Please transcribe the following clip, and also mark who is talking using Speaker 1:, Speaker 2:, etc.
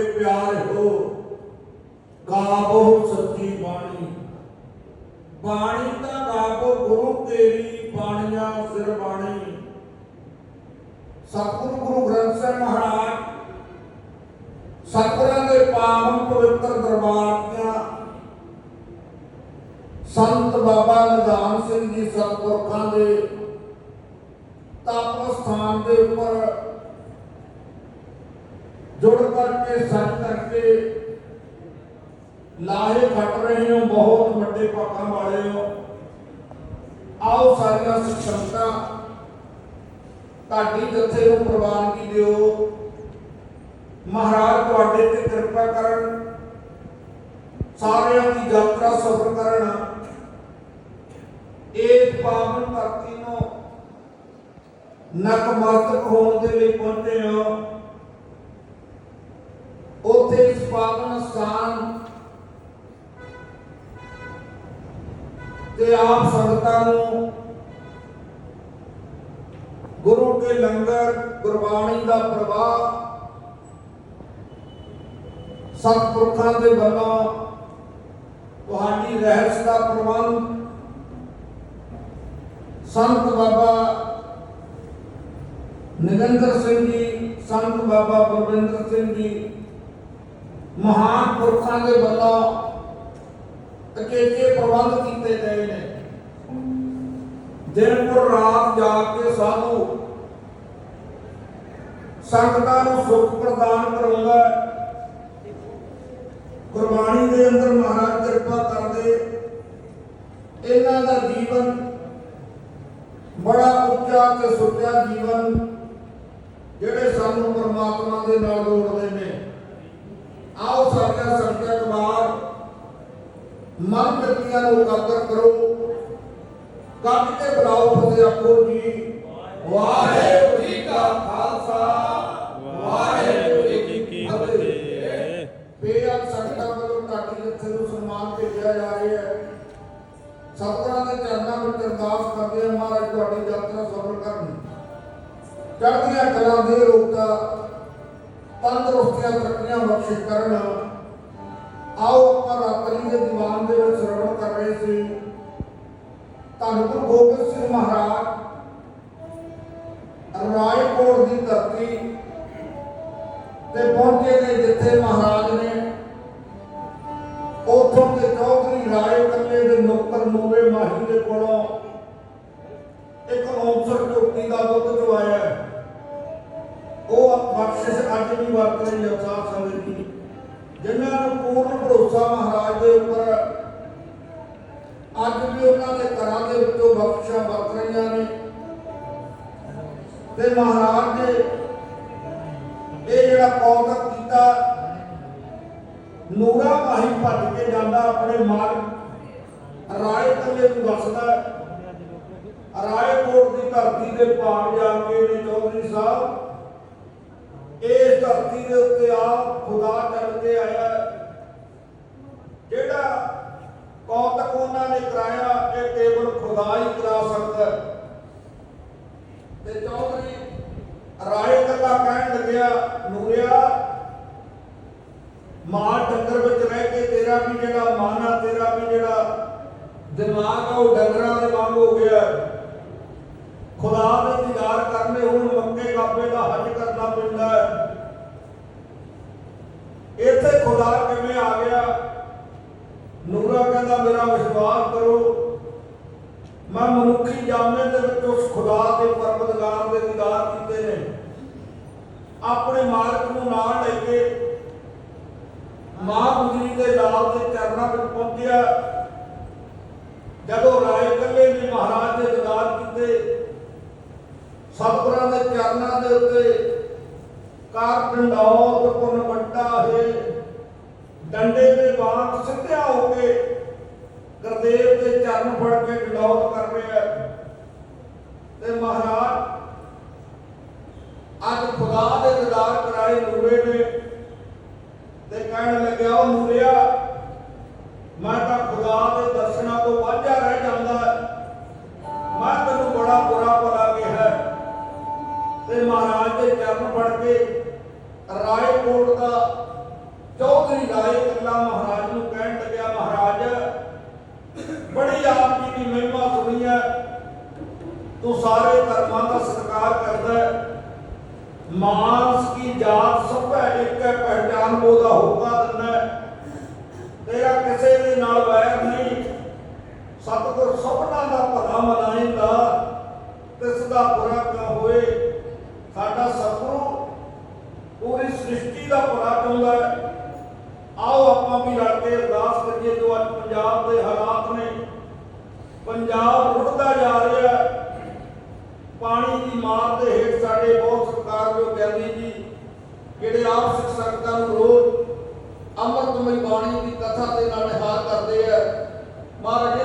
Speaker 1: ਕੇ ਪਿਆਰ ਗਾਵੋ ਸੱਚੀ ਬਾਣੀ। ਬਾਣੀ ਤਾਂ ਗਾਵੋ, ਗੁਰੂ ਤੇਰੀ ਬਾਣੀਆਂ ਸਿਰ ਬਾਣੀ। ਸਤਿਗੁਰੂ ਗੁਰੂ ਗ੍ਰੰਥ ਸਾਹਿਬ ਮਹਾਰਾਜ, ਸਤਿਗੁਰਾਂ ਦੇ ਪਾਵਨ ਪਵਿੱਤਰ ਦਰਬਾਰ ਦੀਆਂ ਸੰਤ ਬਾਬਾ ਨਿਧਾਨ ਸਿੰਘ ਜੀ ਸਤਿਪੁਰਖਾਂ ਦੇ ਤਪ ਸਥਾਨ ਦੇ ਉੱਪਰ ਜੁੜ ਕਰਕੇ, ਸੱਚ ਕਰਕੇ ਲਾਹੇ ਕੱਟ ਰਹੇ ਹੋ, ਬਹੁਤ ਵੱਡੇ ਪਾਕਾਂ ਵਾਲੇ ਹੋ। ਆਓ ਸਾਰੀਆਂ ਸਿੱਖਾਂ ਤੁਹਾਡੀ ਜਥੇ ਨੂੰ ਪ੍ਰਵਾਨਗੀ ਦਿਓ। ਮਹਾਰਾਜ, ਤੁਹਾਡੇ ਤੇ ਕਿਰਪਾ ਕਰਨ, ਸਾਰਿਆਂ ਦੀ ਯਾਤਰਾ ਸਫਲ ਕਰਨ। ਇਸ ਪਾਵਨ ਧਰਤੀ ਨੂੰ ਨਤਮਸਤਕ ਹੋਣ ਦੇ ਲਈ ਪਹੁੰਚੇ ਹੋ। ਉੱਥੇ ਇਸ ਪਾਵਨ ਸਥਾਨ ਤੇ ਆਪ ਸੰਗਤਾਂ ਨੂੰ ਗੁਰੂ ਕੇ ਲੰਗਰ, ਗੁਰਬਾਣੀ ਦਾ ਪ੍ਰਵਾਹ, ਸਤਿਪੁਰਖਾਂ ਦੇ ਵੱਲੋਂ ਤੁਹਾਡੀ ਰਹਿਸ ਦਾ ਪ੍ਰਬੰਧ, ਸੰਤ ਬਾਬਾ ਨਿਰੰਦਰ ਸਿੰਘ ਜੀ, ਸੰਤ ਬਾਬਾ ਪਰਵਿੰਦਰ ਸਿੰਘ ਜੀ ਮਹਾਨ ਪੁਰਖਾਂ ਦੇ ਵੱਲੋਂ ਅਕੇਕੇ ਪ੍ਰਬੰਧ ਕੀਤੇ ਗਏ ਨੇ। ਦਿਨ ਪਰ ਰਾਤ ਜਾਗ ਕੇ ਸਾਧੂ ਸੰਗਤਾਂ ਨੂੰ ਸੁਖ ਪ੍ਰਦਾਨ ਕਰਾਉਂਦਾ ਗੁਰਬਾਣੀ ਦੇ ਅੰਦਰ ਮਹਾਰਾਜ ਕਿਰਪਾ ਕਰਦੇ ਇਹਨਾਂ ਦਾ ਜੀਵਨ ਬੜਾ ਉੱਚਾ ਤੇ ਸੁੱਚਾ ਜੀਵਨ ਜਿਹੜੇ ਸਾਨੂੰ ਪਰਮਾਤਮਾ ਦੇ ਨਾਲ ਜੋੜਦੇ ਨੇ। ਆਓ ਸਾਡਾ ਸੰਗਤ ਵਾਰ ਮਨ ਵਿਅਕਤੀਆਂ ਨੂੰ ਇਕਾਗਰ ਕਰੋ। ਕੱਢ ਕੇ ਬੁਲਾਓ ਫਤਿਹ ਆਖੋ ਜੀ। ਵਾਹਿਗੁਰੂ ਜੀ ਕਾ ਖਾਲਸਾ। ਵਾਹਿਗੁਰੂ ਜੀ ਕੀ ਫਤਿਹ। ਬੇਅਦ ਸੰਗਤਾਂ ਵੱਲੋਂ ਤੁਹਾਡੀ ਜੱਥੇ ਨੂੰ ਸਨਮਾਨ ਭੇਜਿਆ ਜਾ ਰਿਹਾ ਹੈ। ਸਤਿਗੁਰਾਂ ਦੇ ਚਰਨਾਂ ਵਿੱਚ ਅਰਦਾਸ ਕਰਦੇ ਹਾਂ ਮਹਾਰਾਜ, ਤੁਹਾਡੀ ਯਾਤਰਾ ਸਫਲ ਕਰਨ। ਚੜ੍ਹਦੀਆਂ ਕਲਾਂ ਦੇ ਰੋਗਤਾ ਤੰਦਰੁਸਤੀਆਂ ਤਰੱਕੀਆਂ ਬਖਸ਼ਿਸ਼ ਕਰਨ। ਆਓ ਆਪਾਂ ਰਾਤਰੀ ਦੇ ਦੀਵਾਨ ਦੇ ਵਿੱਚ ਸਰਵਣ ਕਰ ਰਹੇ ਸੀ। ਧੰਨ ਗੁਰੂ ਗੋਬਿੰਦ ਸਿੰਘ ਮਹਾਰਾਜ ਰਾਏਕੋਟ ਦੀ ਧਰਤੀ ਤੇ ਪਹੁੰਚੇ ਨੇ ਜਿੱਥੇ ਮਹਾਰਾਜ ਨੇ। ਉਥੋਂ ਦੇ ਚੌਧਰੀ ਰਾਏ ਕੱਲੇ ਦੇ ਨੌਕਰ ਨੂਰੇ ਮਾਹੀ ਦੇ ਕੋਲੋਂ ਭਰੋਸਾ ਮਹਾਰਾਜ ਦੇ ਉੱਪਰ ਅੱਜ ਵੀ ਉਹਨਾਂ ਦੇ ਘਰਾਂ ਦੇ ਵਿੱਚੋਂ ਬਖਸ਼ਿਸ਼ਾਂ ਵਰਤ ਰਹੀਆਂ ਨੇ। ਤੇ ਮਹਾਰਾਜ ਨੇ ਇਹ ਜਿਹੜਾ ਕੌਤਕ ਕੀਤਾ, ਨੂਰਾ ਮਾਹੀ ਭੱਜ ਕੇ ਜਾਂਦਾ ਆਪਣੇ ਮਾਲਕ ਰਾਏ ਕੱਲੇ ਨੂੰ ਦੱਸਦਾ ਰਾਏਕੋਟ ਦੀ ਧਰਤੀ ਦੇ ਪਾਰ ਜਾ ਕੇ ਨੇ ਚੌਧਰੀ ਸਾਹਿਬ, ਇਸ ਧਰਤੀ ਦੇ ਉੱਤੇ ਆਪ ਖੁਦਾ ਚੱਲ ਕੇ ਆਇਆ ਹੈ। ਜਿਹੜਾ ਕੌਤਕ ਕਰਾਇਆ ਇਹ ਕੇਵਲ ਖੁਦਾ ਹੀ ਕਰਾ ਸਕਦਾ ਤੇ ਚੌਧਰੀ ਰਾਏ ਕੱਲਾ ਕਹਿਣ ਲੱਗਿਆ, ਨੂਰਿਆ, ਮਾਂ ਡੰਗਰ ਵਿੱਚ ਰਹਿ ਕੇ ਤੇਰਾ ਵੀ ਜਿਹੜਾ ਮਨ ਆ, ਤੇਰਾ ਵੀ ਜਿਹੜਾ ਦਿਮਾਗ ਆ, ਉਹ ਡੰਗਰਾਂ ਦੇ ਵਾਂਗ ਹੋ ਗਿਆ ਖੁਦਾ ਦੇ ਦੀਦਾਰ ਕਰਨੇ ਹੁਣ ਮੱਕੇ ਕਾਬੇ ਦਾ ਹਜ ਕਰਨਾ ਪੈਂਦਾ ਇੱਥੇ ਖੁਦਾ ਕਿਵੇਂ ਆ ਗਿਆ? ਨੂਰਾ ਮੇਰਾ ਵਿਸ਼ਵਾਸ ਕਰੋ। ਮੈਂ ਮਨੁੱਖੀ ਜਾਮੇ ਦੇ ਵਿੱਚ ਉਸ ਖੁਦਾ ਦੇ ਪਰਵਤਗਾਰ ਦੇ ਦੀਦਾਰ ਕੀਤੇ ਨੇ। ਆਪਣੇ ਮਾਲਕ ਨੂੰ ਨਾਲ ਲੈ ਕੇ ਮਾਂ ਗੁਜਰੀ ਦੇ ਲਾਲ ਦੇ ਚਰਨਾਂ ਵਿੱਚ ਪਹੁੰਚਿਆ। ਜਦੋਂ ਰਾਏ ਕੱਲੇ ਨੇ ਮਹਾਰਾਜ ਦੇ ਦੀਦਾਰ ਕੀਤੇ, ਸਤਿਗੁਰਾਂ ਦੇ ਚਰਨਾਂ ਦੇ ਉੱਤੇ ਕਾਰ ਡੰਡੌਤ ਪੁਨ ਵੱਡਾ ਹੈ ਡੰਡੇ ਦੇ ਬਾਤ ਸਿੱਧਿਆ ਹੋ ਕੇ ਗੁਰਦੇਵ ਦੇ ਫੜ ਕੇ ਡੰਡੌਤ ਕਰ ਰਿਹਾ ਤੇ ਮਹਾਰਾਜ, ਅੱਜ ਖੁਦਾ ਦੇ ਦੀਦਾਰ ਕਰਾਏ ਨੂਰੇ ਨੇ ਤੇ ਕਹਿਣ ਲੱਗਿਆ, ਉਹ ਨੂਰਿਆ ਮੈਂ ਤਾਂ ਖੁਦਾ ਦੇ ਦਰਸ਼ਨਾਂ ਤੋਂ ਵਾਂਝਾ ਰਹਿ ਜਾਂਦਾ ਮੈਂ ਤੈਨੂੰ ਬੜਾ ਬੁਰਾ ਭਲਾ ਕਿਹਾ ਤੇ ਮਹਾਰਾਜ ਦੇ ਚਰਨ ਫੜ ਕੇ ਰਾਏਕੋਟ ਦਾ ਚੌਧਰੀ ਰਾਏ ਕੱਲਾ ਮਹਾਰਾਜ ਨੂੰ ਕਹਿਣ ਲੱਗਿਆ, ਮਹਾਰਾਜ ਬੜੀ ਆਪ ਜੀ ਦੀ ਮਹਿਮਾ ਸੁਣੀ ਹੈ। ਤੂੰ ਸਾਰੇ ਧਰਮਾਂ ਦਾ ਸਤਿਕਾਰ ਕਰਦਾ ਹੈ। ਮਾਨਸ ਕੀ ਜਾਤ ਸਭ ਹੈ ਇੱਕ ਹੈ, ਪਹਿਚਾਨ ਉਹਦਾ ਹੋਕਾ ਦਿੰਦਾ ਤੇਰਾ ਕਿਸੇ ਦੇ ਨਾਲ ਵੈਰ ਨਹੀਂ। ਸਤਿਗੁਰ ਸਭਨਾਂ ਦਾ ਭਲਾ ਮਨਾਏਗਾ ਤਿਸ ਦਾ ਬੁਰਾ ਨਾ ਹੋਏ? ਸਾਡਾ ਸਤਿਗੁਰੂ ਪੂਰੀ ਸ੍ਰਿਸ਼ਟੀ ਦਾ ਭਲਾ ਚਾਹੁੰਦਾ ਹੈ। ਆਓ ਆਪਾਂ ਵੀ ਰਲ ਕੇ ਅਰਦਾਸ ਕਰੀਏ ਜੋ ਅੱਜ ਪੰਜਾਬ ਦੇ ਹਾਲਾਤ ਨੇ। ਪੰਜਾਬ ਰੁੜਦਾ ਜਾ ਰਿਹਾ ਪਾਣੀ ਦੀ ਮਾਰ ਦੇ ਹੇਠ ਸਾਡੇ ਬਹੁਤ ਸਰਕਾਰ ਸਤਿਕਾਰਯੋਗ ਗਿਆਨੀ ਜੀ, ਜਿਹੜੇ ਆਪ ਸਿੱਖ ਸੰਗਤਾਂ ਨੂੰ ਰੋਜ਼ ਅੰਮ੍ਰਿਤਮਈ ਬਾਣੀ ਦੀ ਕਥਾ ਦੇ ਨਾਲ ਨਿਹਾਲ ਕਰਦੇ ਆ, ਮਹਾਰਾਜ